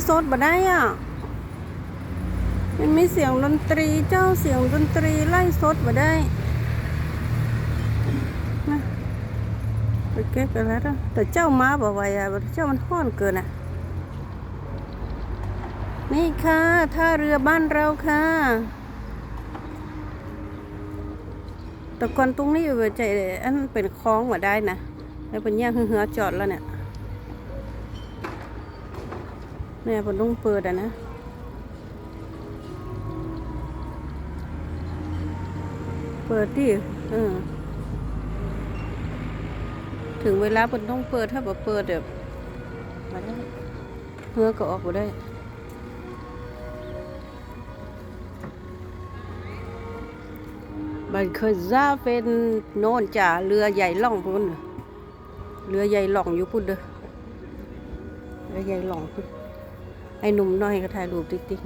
่สดบ่ได้อะมันมีเสียงดนตรีเจ้าเสียงดนตรีไล่สดบ่ได้นะไปเก็บกันแล้วแต่เจ้ามาบ่ไหวอะเจ้ามันห้อนเกินอะ นี่ค่ะท่าเรือบ้านเราค่ะแต่ก่อนตรงนี้อยู่ใจอันเป็นคลองมาได้นะแล้วเป็นแยกเหือจอดแล้วเนี่ย เนี่ยผมต้องเปิดอะนะเปิดดิเออถึงเวลาผมต้องเปิดถ้าแบบเปิดแบบมาได้เหือก็ออกมาได้มันเคยซาเป็นโน่นจ่าเรือใหญ่ล่องพุ่นน่ะเรือใหญ่ล่องอยู่พุ่นเด้อเรือใหญ่ล่องพุ่น ไอ้หนุ่มน้อยก็ถ่ายรูปติ๊กติ๊ก